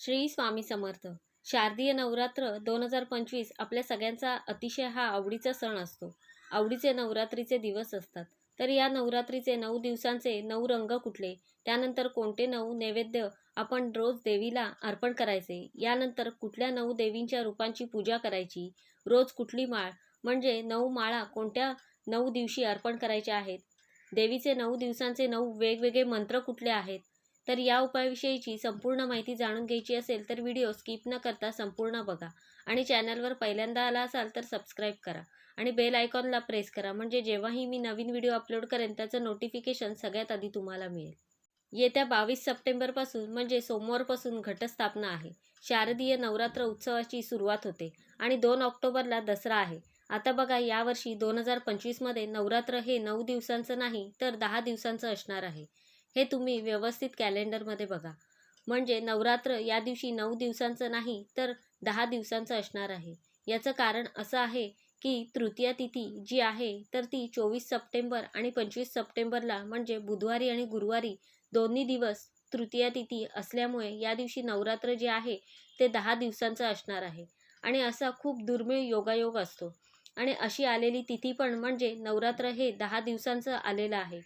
श्री स्वामी समर्थ. शारदीय नवरात्र दोन हजार पंचवीस आपल्या सगळ्यांचा अतिशय हा आवडीचा सण असतो. आवडीचे नवरात्रीचे दिवस असतात. तर या नवरात्रीचे नऊ दिवसांचे नऊ रंग कुठले? त्यानंतर कोणते नऊ नैवेद्य आपण रोज देवीला अर्पण करायचे? यानंतर कुठल्या नऊ देवींच्या रूपांची पूजा करायची? रोज कुठली माळ? म्हणजे नऊ माळा कोणत्या नऊ दिवशी अर्पण करायच्या आहेत? देवीचे नऊ दिवसांचे नऊ वेगवेगळे मंत्र कुठले आहेत? तर या उपायाविषयीची संपूर्ण माहिती जाणून घ्यायची असेल तर व्हिडिओ स्किप न करता संपूर्ण बघा. आणि चॅनलवर पहिल्यांदा आला असाल तर सबस्क्राईब करा. आणि बेल आयकॉनला प्रेस करा. म्हणजे जेव्हाही मी नवीन व्हिडिओ अपलोड करेन त्याचं नोटिफिकेशन सगळ्यात आधी तुम्हाला मिळेल. येत्या बावीस सप्टेंबरपासून म्हणजे सोमवारपासून घटस्थापना आहे. शारदीय नवरात्र उत्सवाची सुरुवात होते आणि दोन ऑक्टोबरला दसरा आहे. आता बघा यावर्षी दोन हजार पंचवीसमध्ये नवरात्र हे नऊ दिवसांचं नाही तर दहा दिवसांचं असणार आहे. हे तुम्ही व्यवस्थित कॅलेंडरमध्ये बघा. म्हणजे नवरात्र या दिवशी नऊ दिवसांचं नाही तर दहा दिवसांचं असणार आहे. याचं कारण असं आहे की तृतीया तिथी जी आहे तर ती चोवीस सप्टेंबर आणि पंचवीस सप्टेंबरला म्हणजे बुधवारी आणि गुरुवारी दोन्ही दिवस तृतीया तिथी असल्यामुळे या दिवशी नवरात्र जे आहे ते दहा दिवसांचं असणार आहे. आणि असा खूप दुर्मिळ योगायोग असतो. आणि अशी आलेली तिथी पण म्हणजे नवरात्र हे दहा दिवसांचं आलेलं आहे.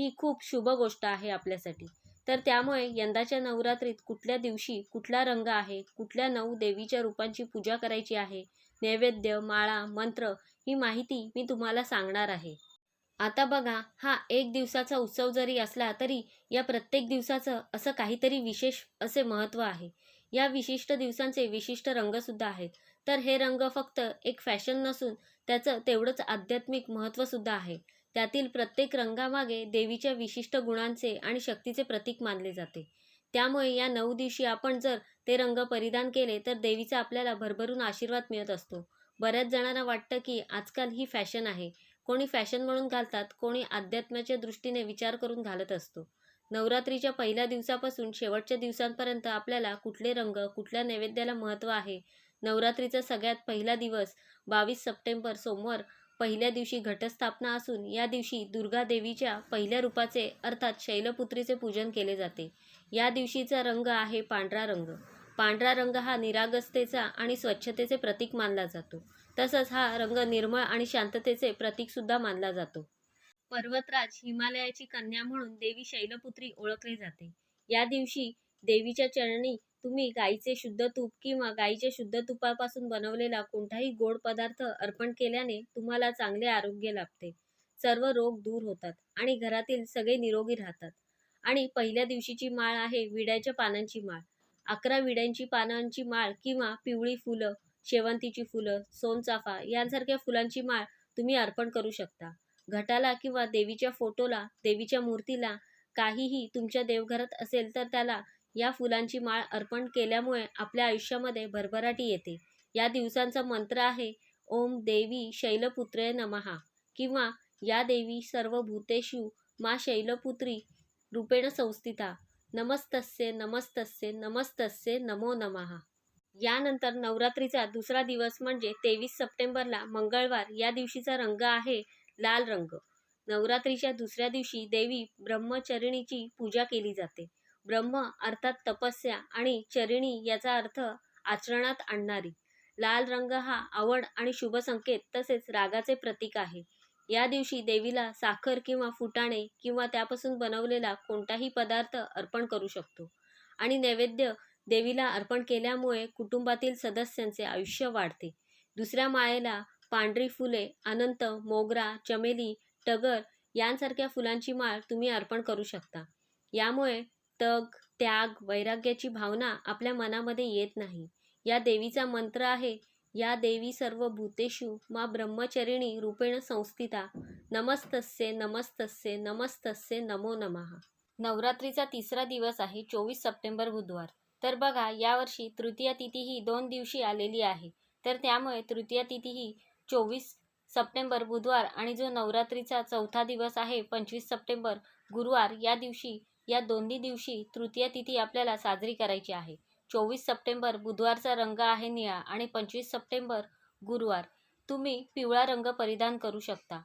ही खूप शुभ गोष्ट आहे आपल्यासाठी. तर त्यामुळे यंदाच्या नवरात्रीत कुठल्या दिवशी कुठला रंग आहे कुठल्या नऊ देवीच्या रूपांची पूजा करायची आहे नैवेद्य माळा मंत्र ही माहिती मी तुम्हाला सांगणार आहे. आता बघा हा एक दिवसाचा उत्सव जरी असला तरी या प्रत्येक दिवसाचं असं काहीतरी विशेष असे महत्त्व आहे. या विशिष्ट दिवसांचे विशिष्ट रंगसुद्धा आहेत. तर हे रंग फक्त एक फॅशन नसून त्याचं तेवढंच आध्यात्मिक महत्त्वसुद्धा आहे. त्यातील प्रत्येक रंगामागे देवीच्या विशिष्ट गुणांचे आणि शक्तीचे प्रतीक मानले जाते. त्यामुळे या नऊ दिवशी आपण जर ते रंग परिधान केले तर देवीचा आपल्याला भरभरून आशीर्वाद मिळत असतो. बऱ्याच जणांना वाटतं की आजकाल ही फॅशन आहे. कोणी फॅशन म्हणून घालतात कोणी अध्यात्माच्या दृष्टीने विचार करून घालत असतो. नवरात्रीच्या पहिल्या दिवसापासून शेवटच्या दिवसांपर्यंत आपल्याला कुठले रंग कुठल्या नैवेद्याला महत्त्व आहे? नवरात्रीचा सगळ्यात पहिला दिवस बावीस सप्टेंबर सोमवार पहिल्या दिवशी घटस्थापना असून या दिवशी दुर्गा देवीच्या पहिल्या रूपाचे अर्थात शैलपुत्रीचे पूजन केले जाते. या दिवशीचा रंग आहे पांढरा रंग. पांढरा रंग हा निरागसतेचा आणि स्वच्छतेचे प्रतीक मानला जातो. तसंच हा रंग निर्मळ आणि शांततेचे प्रतीकसुद्धा मानला जातो. पर्वतराज हिमालयाची कन्या म्हणून देवी शैलपुत्री ओळखले जाते. या दिवशी देवीच्या चरणी तुम्ही गाईचे शुद्ध तूप किंवा गाईच्या शुद्ध तुपापासून बनवलेला कोणताही गोड पदार्थ अर्पण केल्याने तुम्हाला चांगले आरोग्य लाभते. सर्व रोग दूर होतात आणि घरातील सगळे निरोगी राहतात. आणि पहिल्या दिवशीची माळ आहे विड्याच्या पानांची माळ. अकरा विड्यांची पानांची माळ किंवा पिवळी फुलं शेवंतीची फुलं सोनचाफा यांसारख्या फुलांची माळ तुम्ही अर्पण करू शकता. घटाला किंवा देवीच्या फोटोला देवीच्या मूर्तीला काहीही तुमच्या देवघरात असेल तर त्याला या फुलांची माळ अर्पण केल्यामुळे आपल्या आयुष्यामध्ये भरभराटी येते. या दिवसांचा मंत्र आहे ओम देवी शैलपुत्रे नमहा किंवा या देवी सर्व भूतेषु मा शैलपुत्री रूपेण संस्थिता नमस्तस्य नमस्तस्य नमस्तस्य नमो नमहा यानंतर नवरात्रीचा दुसरा दिवस म्हणजे तेवीस सप्टेंबरला मंगळवार. या दिवशीचा रंग आहे लाल रंग. नवरात्रीच्या दुसऱ्या दिवशी देवी ब्रह्मचरिणीची पूजा केली जाते. ब्रह्म अर्थात तपस्या आणि चरिणी याचा अर्थ आचरणात आणणारी. लाल रंग हा आवड आणि शुभ संकेत तसेच रागाचे प्रतीक आहे. या दिवशी देवीला साखर किंवा फुटाणे किंवा त्यापासून बनवलेला कोणताही पदार्थ अर्पण करू शकतो. आणि नैवेद्य देवीला अर्पण केल्यामुळे कुटुंबातील सदस्यांचे आयुष्य वाढते. दुसऱ्या माळेला पांढरी फुले अनंत मोगरा चमेली टगर यांसारख्या फुलांची माळ तुम्ही अर्पण करू शकता. यामुळे तग त्याग वैराग्याची भावना आपल्या मनामध्ये येत नाही. या देवीचा मंत्र आहे या देवी सर्व भूतेषु मा ब्रह्मचरिणी रूपेण संस्थिता. नमस्तस्य नमस्तस्य नमस्तस्य नमो नमः. नवरात्रीचा तिसरा दिवस आहे चोवीस सप्टेंबर बुधवार. तर बघा यावर्षी तृतीया तिथी ही दोन दिवशी आलेली आहे. तर त्यामुळे तृतीया तिथी ही चोवीस सप्टेंबर बुधवार आणि जो नवरात्रीचा चौथा दिवस आहे पंचवीस सप्टेंबर गुरुवार या दिवशी या दोन्ही दिवशी तृतीया तिथी आपल्याला साजरी करायची आहे. चोवीस सप्टेंबर बुधवारचा रंग आहे निळा आणि पंचवीस सप्टेंबर गुरुवार. तुम्ही पिवळा रंग परिधान करू शकता.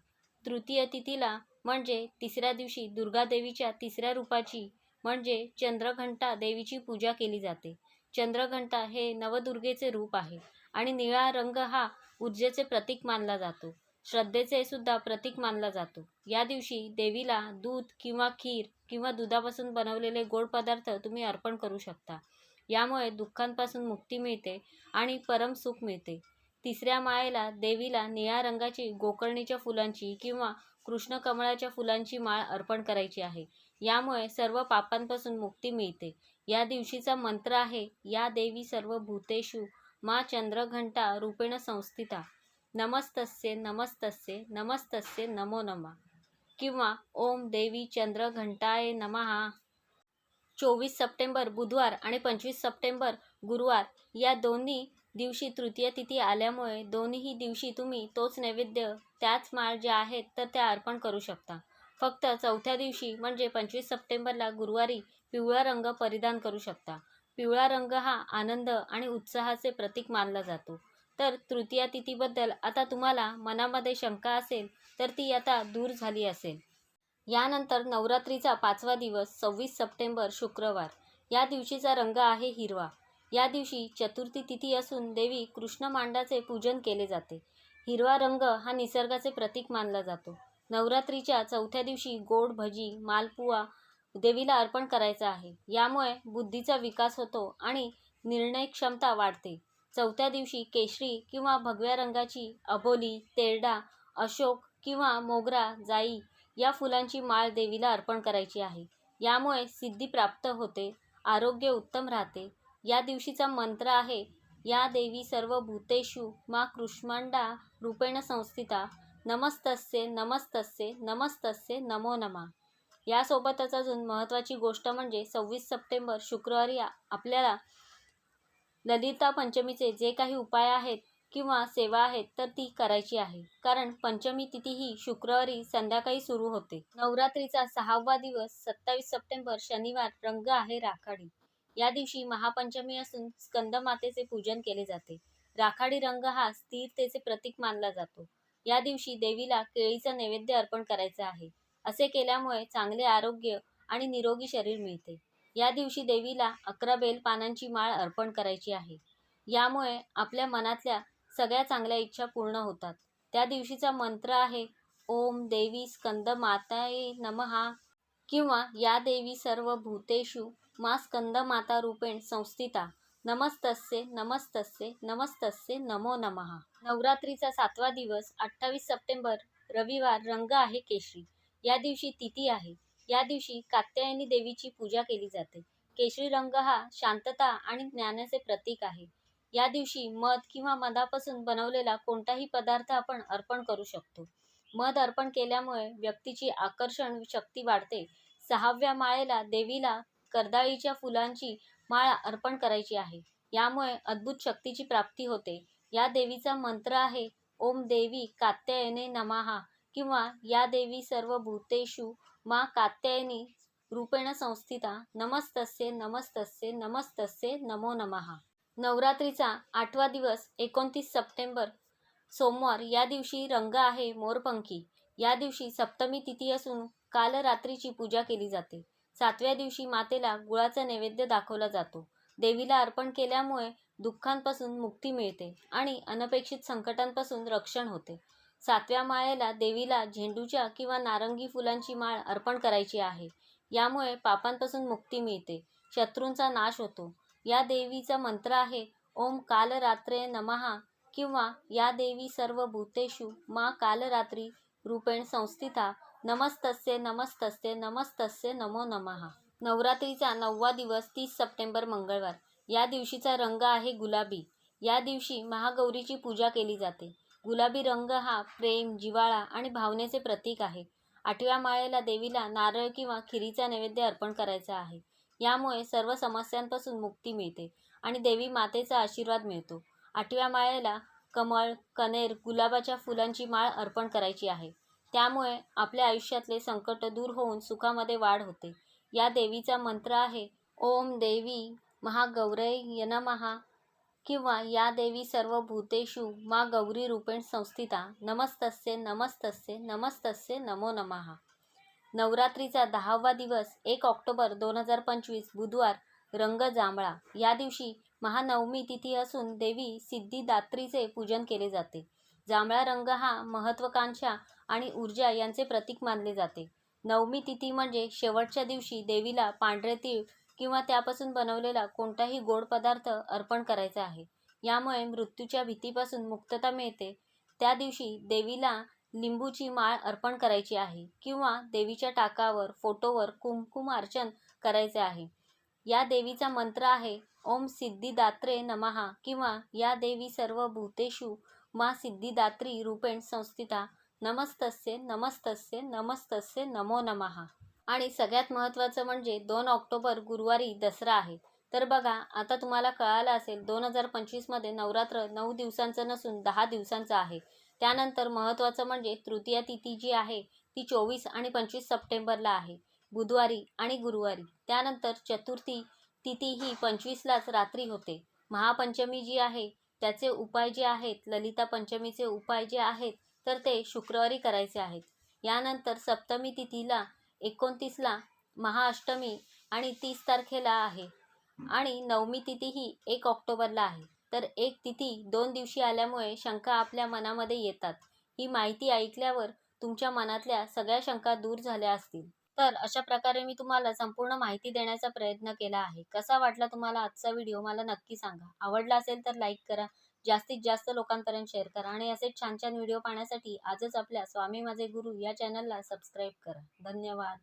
तृतीय तिथीला म्हणजे तिसऱ्या दिवशी दुर्गा देवीच्या तिसऱ्या रूपाची म्हणजे चंद्रघंटा देवीची पूजा केली जाते. चंद्रघंटा हे नवदुर्गेचे रूप आहे आणि निळा रंग हा ऊर्जेचे प्रतीक मानला जातो. श्रद्धेचे सुद्धा प्रतीक मानला जातो. या दिवशी देवीला दूध किंवा खीर किंवा दुधापासून बनवलेले गोड पदार्थ तुम्ही अर्पण करू शकता. यामुळे दुःखांपासून मुक्ती मिळते आणि परम सुख मिळते. तिसऱ्या माळेला देवीला निळ्या रंगाची गोकर्णीच्या फुलांची किंवा कृष्ण कमळाच्या फुलांची माळ अर्पण करायची आहे. यामुळे सर्व पापांपासून मुक्ती मिळते. या दिवशीचा मंत्र आहे या देवी सर्व भूतेषु मा चंद्रघंटा रूपेण संस्थिता. नमस्तस्य नमस्तस्य नमस्तस्य नमो नमः. किंवा ओम देवी चंद्र चंद्रघंटाय नमहा चोवीस सप्टेंबर बुधवार आणि पंचवीस सप्टेंबर गुरुवार या दोन्ही दिवशी तृतीय तिथी आल्यामुळे दोन्हीही दिवशी तुम्ही तोच नैवेद्य त्याच माळ ज्या आहेत तर त्या अर्पण करू शकता. फक्त चौथ्या दिवशी म्हणजे पंचवीस सप्टेंबरला गुरुवारी पिवळा रंग परिधान करू शकता. पिवळा रंग हा आनंद आणि उत्साहाचे प्रतीक मानला जातो. तर तृतीया तिथीबद्दल आता तुम्हाला मनामध्ये शंका असेल तर ती आता दूर झाली असेल. यानंतर नवरात्रीचा पाचवा दिवस सव्वीस सप्टेंबर शुक्रवार. या दिवशीचा रंग आहे हिरवा. या दिवशी चतुर्थी तिथी असून देवी कृष्ण मांडाचे पूजन केले जाते. हिरवा रंग हा निसर्गाचे प्रतीक मानला जातो. नवरात्रीच्या चौथ्या दिवशी गोड भजी मालपुआ देवीला अर्पण करायचा आहे. यामुळे बुद्धीचा विकास होतो आणि निर्णय क्षमता वाढते. चौथ्या दिवशी केशरी किंवा भगव्या रंगाची अबोली तेरडा अशोक किंवा मोगरा जाई या फुलांची माळ देवीला अर्पण करायची आहे. यामुळे सिद्धी प्राप्त होते आरोग्य उत्तम राहते. या दिवशीचा मंत्र आहे या देवी सर्व भूतेषु मा कृष्मांडा रूपेण संस्थिता नमस्तस्य नमस्तस्य नमस्तस्य नमो नमा. यासोबतच अजून महत्त्वाची गोष्ट म्हणजे सव्वीस सप्टेंबर शुक्रवारी आपल्याला ललिता पंचमीचे जे काही उपाय आहेत किंवा सेवा आहेत तर ती करायची आहे. कारण पंचमी तिथी ही शुक्रवारी संध्याकाळी सुरू होते. नवरात्रीचा सहावा दिवस सत्तावीस सप्टेंबर शनिवार रंग आहे राखाडी. या दिवशी महापंचमी असून स्कंदमातेचे पूजन केले जाते. राखाडी रंग हा स्थिरतेचे प्रतीक मानला जातो. या दिवशी देवीला केळीचा नैवेद्य अर्पण करायचा आहे. असे केल्यामुळे चांगले आरोग्य आणि निरोगी शरीर मिळते. या दिवशी देवीला अकरा बेल पानांची माळ अर्पण करायची आहे. यामुळे आपल्या मनातल्या सगळ्या चांगल्या इच्छा पूर्ण होतात. त्या दिवशीचा मंत्र आहे ओम देवी स्कंद माताये नमहा किंवा या देवी सर्व भूतेषु मा स्कंद माता रूपेण संस्थिता नमस्तस्य नमस्तस्य नमस्तस्य नमो नमः नवरात्रीचा सातवा दिवस अठ्ठावीस सप्टेंबर रविवार रंग आहे केशरी. या दिवशी तिथी आहे. या दिवशी कात्यायनी देवीची पूजा केली जाते. केशरी रंग हा शांतता आणि ज्ञानाचे प्रतीक आहे. या दिवशी मध किंवा मधापासून बनवलेला कोणताही पदार्थ आपण अर्पण करू शकतो. मध अर्पण केल्यामुळे व्यक्तीची आकर्षण शक्ती वाढते. सहाव्या माळेला देवीला कर्दाळीच्या फुलांची माळ अर्पण करायची आहे. यामुळे अद्भुत शक्तीची प्राप्ती होते. या देवीचा मंत्र आहे ओम देवी कात्यायने नमहा किंवा या देवी सर्व भूतेषु मा कात्यायनी रूपेण संस्थिता नमस्तस्य नमस्तस्य नमस्तस्य नमो नमः. नवरात्रीचा आठवा दिवस एकोणतीस सप्टेंबर सोमवार या दिवशी रंग आहे मोरपंखी. या दिवशी सप्तमी तिथी असून काल रात्रीची पूजा केली जाते. सातव्या दिवशी मातेला गुळाचा नैवेद्य दाखवला जातो. देवीला अर्पण केल्यामुळे दुःखांपासून मुक्ती मिळते आणि अनपेक्षित संकटांपासून रक्षण होते. सातव्या माळेला देवीला झेंडूच्या किंवा नारंगी फुलांची माळ अर्पण करायची आहे. यामुळे पापांपासून मुक्ती मिळते. शत्रूंचा नाश होतो. या देवीचा मंत्र आहे ओम कालरात्रे नमहा किंवा या देवी सर्व भूतेषु मा कालरात्री रूपेण संस्थिता नमस्तस्य नमस्तस्य नमस्तस्य नमो नमः नवरात्रीचा नववा दिवस तीस सप्टेंबर मंगळवार. या दिवशीचा रंग आहे गुलाबी. या दिवशी महागौरीची पूजा केली जाते. गुलाबी रंग हा प्रेम जिव्हाळा आणि भावनेचे प्रतीक आहे. आठव्या माळेला देवीला नारळ किंवा खिरीचा नैवेद्य अर्पण करायचा आहे. यामुळे सर्व समस्यांपासून मुक्ती मिळते आणि देवी मातेचा आशीर्वाद मिळतो. आठव्या माळेला कमळ कनेर गुलाबाच्या फुलांची माळ अर्पण करायची आहे. त्यामुळे आपल्या आयुष्यातले संकट दूर होऊन सुखामध्ये वाढ होते. या देवीचा मंत्र आहे ओम देवी महागौरय नमहा किंवा या देवी सर्व भूतेषु मा गौरी रूपेण संस्थिता. नमस्तस्य नमस्तस्य नमस्तस्य नमो नमः. नवरात्रीचा दहावा दिवस एक ऑक्टोबर दोन हजार पंचवीस बुधवार रंग जांभळा या दिवशी महानवमी तिथी असून देवी सिद्धिदात्रीचे पूजन केले जाते. जांभळा रंग हा महत्त्वाकांक्षा आणि ऊर्जा यांचे प्रतीक मानले जाते. नवमी तिथी म्हणजे शेवटच्या दिवशी देवीला पांढरे तीळ किंवा त्यापासून बनवलेला कोणताही गोड पदार्थ अर्पण करायचा आहे. यामुळे मृत्यूच्या भीतीपासून मुक्तता मिळते. त्या दिवशी देवीला लिंबूची माळ अर्पण करायची आहे किंवा देवीच्या टाकावर फोटोवर कुंकुम अर्चन करायचे आहे. या देवीचा मंत्र आहे ओम सिद्धिदात्रे नमहा किंवा या देवी सर्व भूतेषु मा सिद्धिदात्री रूपेण संस्थिता। नमस्तस्य नमस्तस्य नमस्तस्य नमो नमहा आणि सगळ्यात महत्त्वाचं म्हणजे दोन ऑक्टोबर गुरुवारी दसरा आहे. तर बघा आता तुम्हाला कळालं असेल दोन हजार पंचवीसमध्ये नवरात्र नऊ दिवसांचं नसून दहा दिवसांचं आहे. त्यानंतर महत्त्वाचं म्हणजे तृतीया तिथी जी आहे ती चोवीस आणि पंचवीस सप्टेंबरला आहे बुधवारी आणि गुरुवारी. त्यानंतर चतुर्थी तिथी ही पंचवीसलाच रात्री होते. महापंचमी जी आहे त्याचे उपाय जे आहेत ललिता पंचमीचे उपाय जे आहेत तर ते शुक्रवारी करायचे आहेत. यानंतर सप्तमी तिथीला एकोणतीसला महाअष्टमी आणि तीस तारखेला आहे. आणि नवमी तिथी ही एक ऑक्टोबरला आहे. तर एक तिथी दोन दिवशी आल्यामुळे शंका आपल्या मनामध्ये येतात. ही माहिती ऐकल्यावर तुमच्या मनातल्या सगळ्या शंका दूर झाल्या असतील. तर अशा प्रकारे मी तुम्हाला संपूर्ण माहिती देण्याचा प्रयत्न केला आहे. कसा वाटला तुम्हाला आजचा व्हिडिओ? मला नक्की सांगा. आवडला असेल तर लाईक करा. जास्तीत जास्त लोकांपर्यंत शेअर करा आणि असे छान छान व्हिडिओ पाहण्यासाठी आजच आपल्या स्वामी माझे गुरु या चॅनलला सबस्क्राईब करा. धन्यवाद.